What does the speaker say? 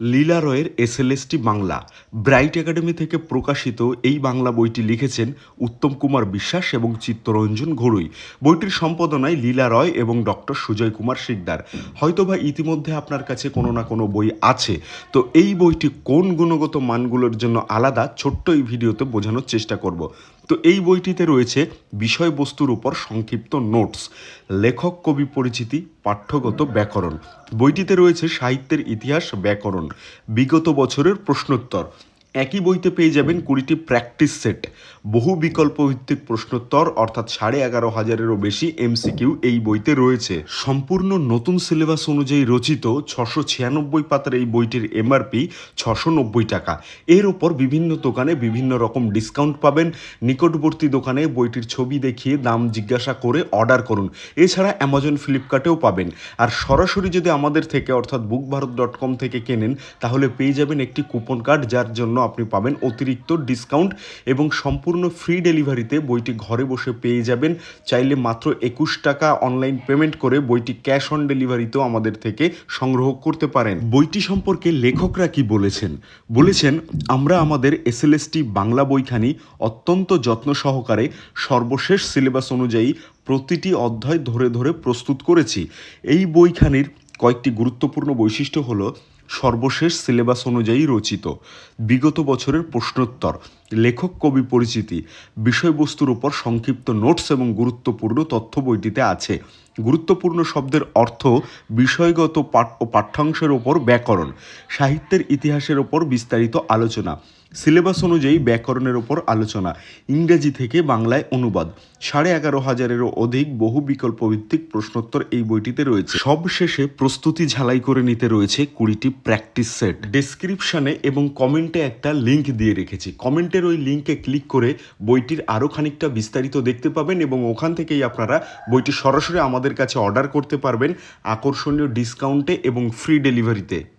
লীলা রয়ের SLST Bangla. Bright academy থেকে প্রকাশিত এই বাংলা বইটি লিখেছেন উত্তম কুমার বিশ্বাস এবং চিত্তরঞ্জন ঘড়ুই বইটির সম্পাদনায় লীলা রয় এবং ডক্টর সুজয় কুমার শিকদার। হয়তোবা ইতিমধ্যে আপনার কাছে কোনো না কোনো বই আছে। তো এই বইটি কোন গুণগত মানগুলোর জন্য আলাদা ছোট্ট এই ভিডিওতে বোঝানোর চেষ্টা করব। তো এই বইটিতে রয়েছে বিষয়বস্তুর উপর সংক্ষিপ্ত নোটস, লেখক কবি পরিচিতি, পাঠ্যগত ব্যাকরণ। বইটিতে রয়েছে সাহিত্যের ইতিহাস, ব্যাকরণ, বিগত বছরের প্রশ্নোত্তর। একই বইতে পেয়ে যাবেন কুড়িটি প্র্যাকটিস সেট বহু বিকল্প ভিত্তিক প্রশ্নোত্তর, অর্থাৎ সাড়ে এগারো হাজারেরও বেশি এমসিকিউ এই বইতে রয়েছে। সম্পূর্ণ নতুন সিলেবাস অনুযায়ী রচিত ছশো ছিয়ানব্বই পাতার এই বইটির এমআরপি ছশো নব্বই টাকা। এর ওপর বিভিন্ন দোকানে বিভিন্ন রকম ডিসকাউন্ট পাবেন। নিকটবর্তী দোকানে বইটির ছবি দেখিয়ে দাম জিজ্ঞাসা করে অর্ডার করুন। এছাড়া অ্যামাজন ফ্লিপকার্টেও পাবেন। আর সরাসরি যদি আমাদের থেকে, অর্থাৎ বুক ভারত ডট কম থেকে কেনেন, তাহলে পেয়ে যাবেন একটি কুপন কার্ড যার জন্য আপনি পাবেন অতিরিক্ত ডিসকাউন্ট এবং সম্পূর্ণ ফ্রি ডেলিভারিতে বইটি ঘরে বসে পেয়ে যাবেন। চাইলে মাত্র একুশ টাকা অনলাইন পেমেন্ট করে বইটি ক্যাশ অন ডেলিভারিতেও আমাদের থেকে সংগ্রহ করতে পারেন। বইটি সম্পর্কে লেখকরা কি বলেছেন? বলেছেন, আমরা আমাদের এসএলএসটি বাংলা বইখানি অত্যন্ত যত্ন সহকারে সর্বশেষ সিলেবাস অনুযায়ী প্রতিটি অধ্যায় ধরে ধরে প্রস্তুত করেছি। এই বইখানির কয়েকটি গুরুত্বপূর্ণ বৈশিষ্ট্য হলো সর্বশেষ সিলেবাস অনুযায়ী রচিত। বিগত বছরের প্রশ্নোত্তর, লেখক কবি পরিচিতি, বিষয়বস্তুর উপর সংক্ষিপ্ত নোটস এবং গুরুত্বপূর্ণ তথ্য বইটিতে আছে। গুরুত্বপূর্ণ শব্দের অর্থ বিষয়গত পাঠ ও পাঠ্যাংশের ওপর ব্যাকরণ, সাহিত্যের ইতিহাসের ওপর বিস্তারিত আলোচনা। সিলেবাস অনুযায়ী ব্যাকরণের ওপর আলোচনা, ইংরেজি থেকে বাংলায় অনুবাদ। সাড়ে এগারো হাজারেরও অধিক বহু বিকল্প ভিত্তিক প্রশ্নোত্তর এই বইটিতে রয়েছে। সব শেষে প্রস্তুতি ঝালাই করে নিতে রয়েছে কুড়িটি প্র্যাকটিস সেট ডিসক্রিপশানে এবং কমেন্টে একটা লিঙ্ক দিয়ে রেখেছি। কমেন্টের ওই লিঙ্কে ক্লিক করে বইটির আরও খানিকটা বিস্তারিত দেখতে পাবেন এবং ওখান থেকেই আপনারা বইটি সরাসরি আমাদের কাছে অর্ডার করতে পারবেন আকর্ষণীয় ডিসকাউন্টে এবং ফ্রি ডেলিভারিতে